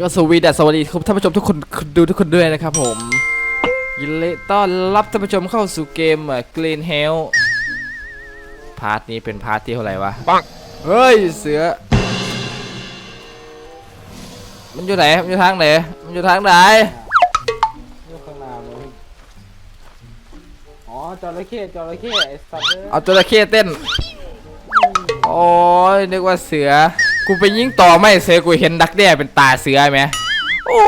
ก็สวีดัสสวัสดีครับท่านผู้ชมทุกคนดูทุกคนด้วยนะครับผม ยินดีต้อนรับท่านผู้ชมเข้าสู่เกมกรีนเฮลพาร์ทนี้เป็นพาร์ทที่เท่าไหร่วะปังเฮ้ยเสือ มันอยู่ไหน มันอยู่ทางไหน มันอยู่ทางไหนอยู่ข้างหน้ามึงอ๋อจระเข้จระเข้ไอ้สัตว์เลยเอาจระเข้เต้น โอ้ยนึกว่าเสือ กูไปยิงต่อไม่เสือกูเห็นดักแด้เป็นตาเสือไหมโอ้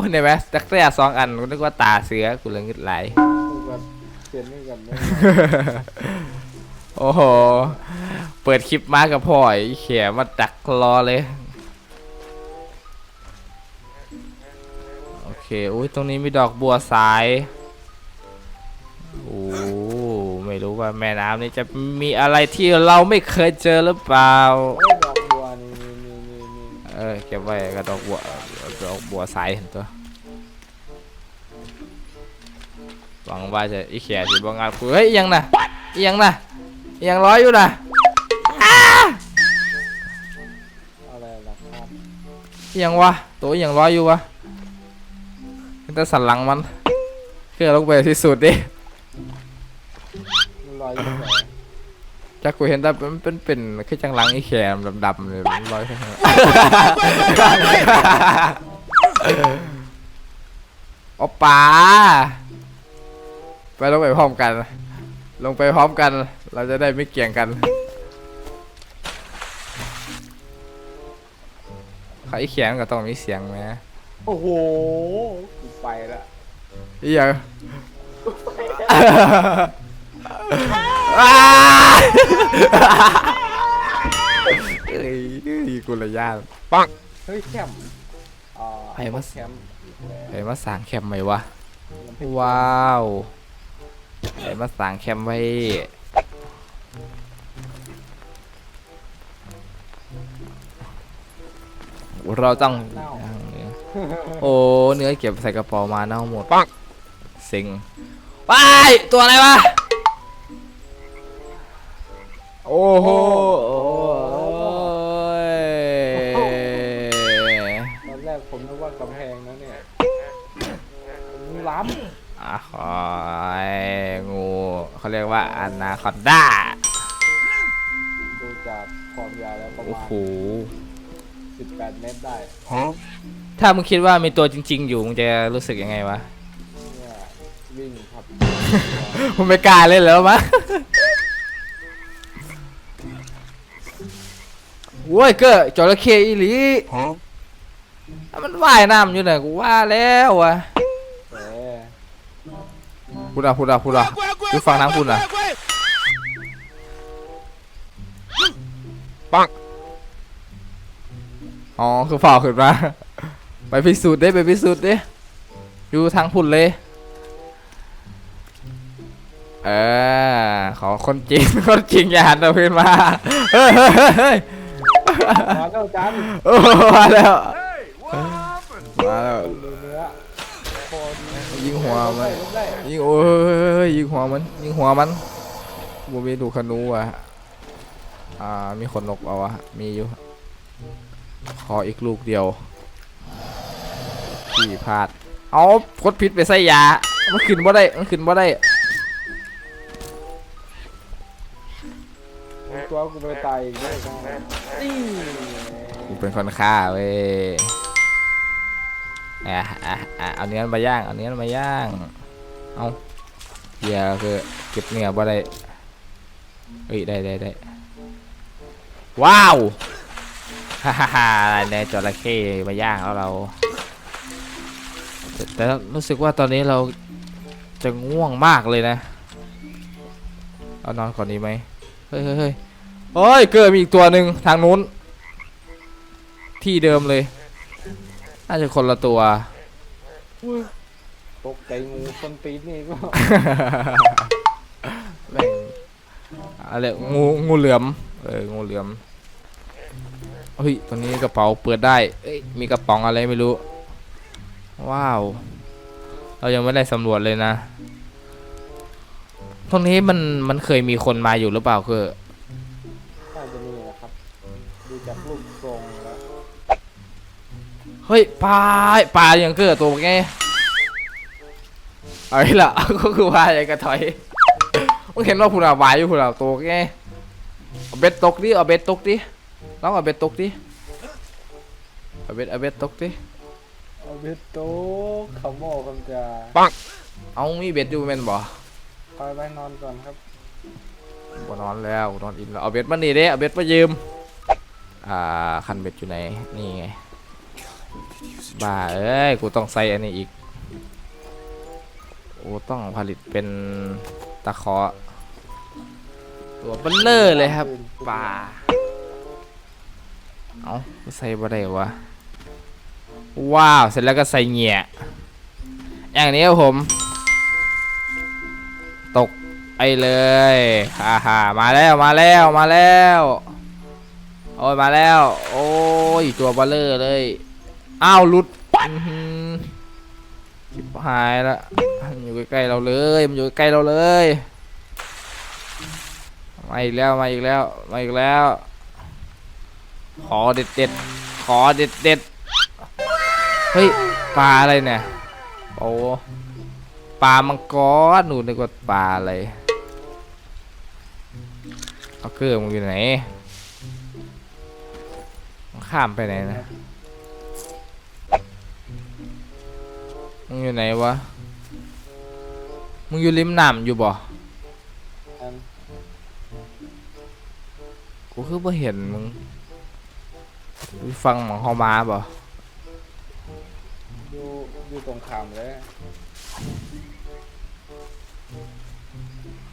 เห็นไหมดักแด้สองอันกูนึกว่าตาเสือกูเลยงึดไหลกูแบบเปลี่ยนไม่กันเลยโอ้โห เปิดคลิปมากับพ่อไอ้เขียมาดักรอเลย โอเคอุ้ยตรงนี้มีดอกบัวสายโอ้ไม่รู้ว่าแม่น้ำนี้จะมีอะไรที่เราไม่เคยเจอหรือเปล่า เออเก็บไว้กับดอกบัวดอกบัวสายเห็นตัวหวังว่าจะอีเขียสิบงานกูเฮ้ยอิหยังนะอิหยังนะอิหยังร้อยอยู่นะอะไรล่ะครับอิหยังวะตัวอิหยังร้อยอยู่วะมันจะสันหลังมันเพื่อลงไปที่สุดดิมันลอยอยู่ ไหนจากกูเห็นแต่มันเป็นเป็นคือจังหลังอีแขมดำๆเลยมันร้อยข้างหน้าโอปลาไปลงไปพร้อมกัน ลงไปพร้อมกัน เราจะได้ไม่เกี่ยงกันเขาอีแขมก็ต้องมีเสียงไหมโอ้โหกูไปละอีหยัง อ้าเอ้ยกูละย่านเฮ้ยแคมป์อ่าไปมาแคมป์ไอ้มาสร้างแคมป์ไหมวะ ว้าวไอ้มาสร้างแคมป์ไว้ เราต้อง โอ้ เนื้อเก็บใส่กระเป๋ามาเน่าหมดปังเซ็งว้ายตัวอะไรวะ โอ้โหโอ้ยตอนแรกผมนึกว่ากำแพงนะเนี่ยมึงล้อะคอยงูเขาเรียกว่าอนาคอนด้าำดูจากความยาวแล้วประโอ้มาณ โห18 เมตรได้ถ้ามึงคิดว่ามีตัวจริง ๆ อยู่มึงจะรู้สึกยังไงวะเนี่ยวิ่งครับ มึงไม่กล้าเล่นแล้วมั้ง โว้ยเก็จระเข้อีหลีอะมันว่ายน้ำอยู่เนี่ยกูว่าแล้ววะแต่พูดอะพูดอะพูดอะดูฟังทั้งพูดอะปังอ๋อคือฝ่าขึ้นมาไปพิสูจน์ได้ไปพิสูจน์ดิอยู่ทางพุ่นเลยเออขอคนจริงคนจริงอย่าหันเอาขึ้นมาเฮ้ยเฮ้ยเฮ้ยเฮ้ย มาแล้วจันโอ้มาแล้วมาแล้วดูเนื้อโคนยิงหัวมันลุกได้ยิงโอ้ยยิงหัวมันยิงหัวมันบูมีดูกขนูอะอ่ามีขนนกเอาอะมีอยู่ขออีกลูกเดียวที่พลาดเอากดพิษไปใส่ยามันขึ้นบ่ได้มันขึ้นบ่ได้ ตัวกูไปตายอีกด้วยนี่กูเป็นคนฆ่าเว้ยอะอะอะเอาเนื้อมาย่าง เอาเนื้อมาย่าง เอาเฮียคือเก็บเนื้อบ่ได้เฮ้ยได้ได้ได้ว้าวฮ่าฮ่าฮ่าเนื้อจระเข้มาย่างแล้วเรา แต่รู้สึกว่าตอนนี้เราจะง่วงมากเลยนะ เอานอนก่อนดีไหม เฮ้ยเฮ้ย โอ้ยเกิดมีอีกตัวหนึ่งทางนู้น ที่เดิมเลย น่าจะคนละตัว ตกใจงูคนตีนนี่ก็ แม่งอะไรงูงูเหลือมเอองูเหลือมเฮ้ยตรงนี้กระเป๋าเปิดได้เอ้ยมีกระป๋องอะไรไม่รู้ ว้าว เรายังไม่ได้สำรวจเลยนะ ตรงนี้มันมันเคยมีคนมาอยู่หรือเปล่าคือน่าจะมีนะ ครับ ดูจากรูปทรงแล้วเฮ้ยปลาปลายังเกิดตัวไงเอาอีกละก็คือว่าอย่างกระถอยมึงเห็นว่าคุณเอาวายอยู่คุณเอาตัวไงเอาเบ็ดตกดิเอาเบ็ดตกดิลองเอาเบ็ดตกดิเอาเบ็ดเอาเบ็ดตกดิเอาเบ็ดโตะขโมยคำจาเอามีเบ็ดอยู่แม่นบ่คอยไปนอนก่อนครับ บนอนแล้วนอนอิ่มแล้วเอาเบ็ดมานี่เด้เอาเบ็ดมายืม อ่าคันเบ็ดอยู่ไหน นี่ไง บ้าเอ้ย กูต้องใส่อันนี้อีก โอ้ต้องผลิตเป็นตะเคาะตัวเบลเลอร์เลยครับปลาเอาใส่บ่ได้วะ ว้าว เสร็จแล้วก็ใส่เหงี่ยอย่างนี้ครับผม ไอเลยฮ่าฮ่ามาแล้วมาแล้วมาแล้ว โอ้ยมาแล้ว โอ้ยตัวเบลเลอร์เลย อ้าวหลุดอื้อหือชิบหายละอยู่ใกล้ๆเราเลย มันอยู่ใกล้เราเลย มาอีกแล้วมาอีกแล้วมาอีกแล้ว ขอเด็ดเด็ดขอเด็ดเด็ดเฮ้ยปลาอะไรเนี่ยโอ้ปลามังกรหนูนึกว่าปลาอะไร เอาเกลือมึงอยู่ไหนมึงข้ามไปไหนนะมึงอยู่ไหนวะ มึงอยู่ริมน้ำอยู่บ่กูคือบ่เห็นมึงฟังหมองเฮามาบ่อยู่อยู่ตรงขามเลย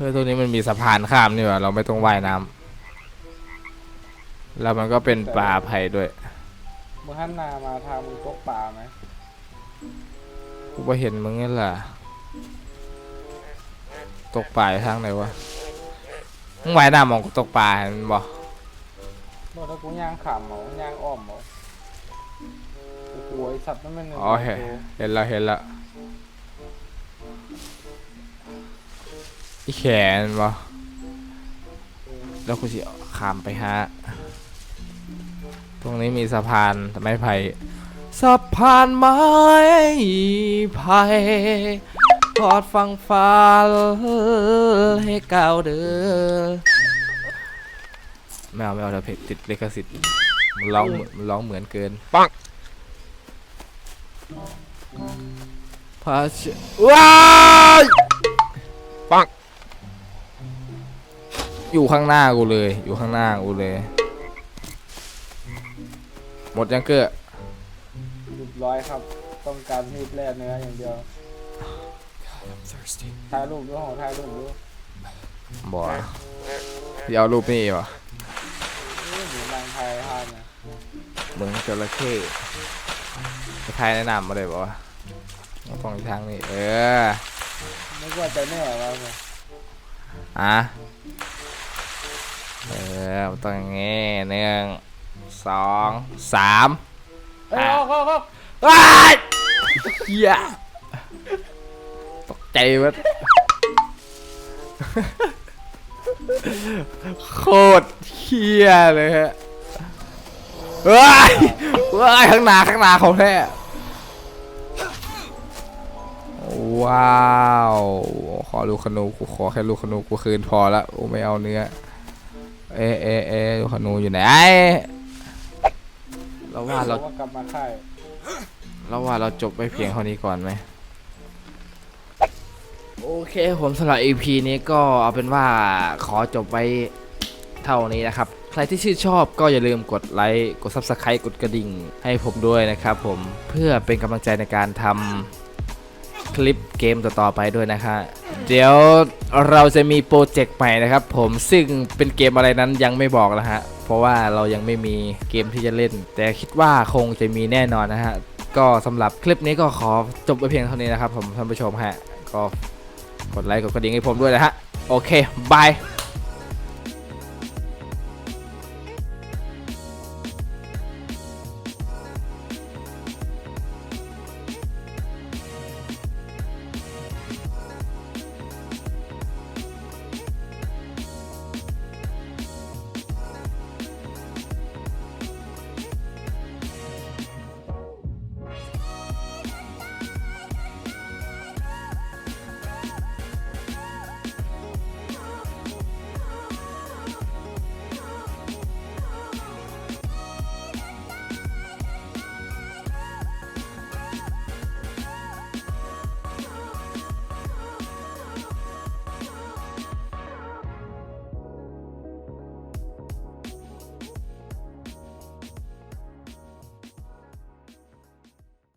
ฮ้ยตัวนี้มันมีสะพานข้ามนี่หว่าเราไม่ต้องว่ายน้ำแล้วมันก็เป็นปลาไผ่ด้วยมึงหันหน้ามาทางมึงตกปลาไหมกูบ่เห็นมึงนี่แหละตกปลาอยู่ทางไหนวะมึงว่ายน้ำมองกูตกปลาเห็นบ่โน่นถ้ากูย่างขามเหมอย่างอ้อมเหมาโอ้โหไอสัตว์นั่นมันหนึ่งอ๋อเห็นเห็นแล้วเห็นแล้ว อีแขนบ่แล้วกูสิข้ามไปฮะ ตรงนี้มีสะพานไม้ไผ่สะพานไม้ไผ่ทอดฟังฟ้าให้ก้าวเดินไม่เอาไม่เอาเดี๋ยวเพจติดลิขสิทธิ์มันร้องเหมือนมันร้องเหมือนเกิน ปังพาเชว้ายปัง อยู่ข้างหน้ากูเลย อยู่ข้างหน้ากูเลย หมดยังเกอเรียบร้อยครับ ต้องการมีดแล่เนื้ออย่างเดียว ถ่ายรูปด้วยของถ่ายรูปด้วยบ่เดี๋ยวเอารูปนี่วะนี่หนูนางไทยฮานเนี่ยเมืองจระเข้ไปทายแนะนำมาเลยบ่วะมาฟังทางนี้เออไม่ว่าจะแน่ว่าไงอะเออมันต้องอย่างงี้หนึ่งสองสามเอ้ยเอาเอาเอาว้ายเฮียตกใจเวะโคตรเฮียเลยฮะเฮ้ยเฮ้ยข้างหน้าข้างหน้าเขาแท้ว้าว ขอลูกขนูกูขอแค่ลูกขนูกูคืนพอละกูไม่เอาเนื้อ เอะเอะเอะลูกขนูอยู่ไหนเราว่าเราว่ากลับมาค่ายเราว่าเราจบไปเพียงเท่านี้ก่อนไหมโอเคผมสำหรับ EP นี้ก็เอาเป็นว่าขอจบไว้เท่านี้นะครับ ใครที่ชื่นชอบก็อย่าลืมกดไลค์กด Subscribe กดกระดิ่งให้ผมด้วยนะครับผมเพื่อเป็นกำลังใจในการทำ คลิปเกมต่อๆไปด้วยนะคะ เดี๋ยวเราจะมีโปรเจกต์ใหม่นะครับผมซึ่งเป็นเกมอะไรนั้นยังไม่บอกนะฮะ เพราะว่าเรายังไม่มีเกมที่จะเล่น แต่คิดว่าคงจะมีแน่นอนนะฮะ ก็สำหรับคลิปนี้ก็ขอจบไปเพียงเท่านี้นะครับผมท่านผู้ชมฮะ ก็กดไลค์กดกระดิ่งให้ผมด้วยนะฮะ โอเคบาย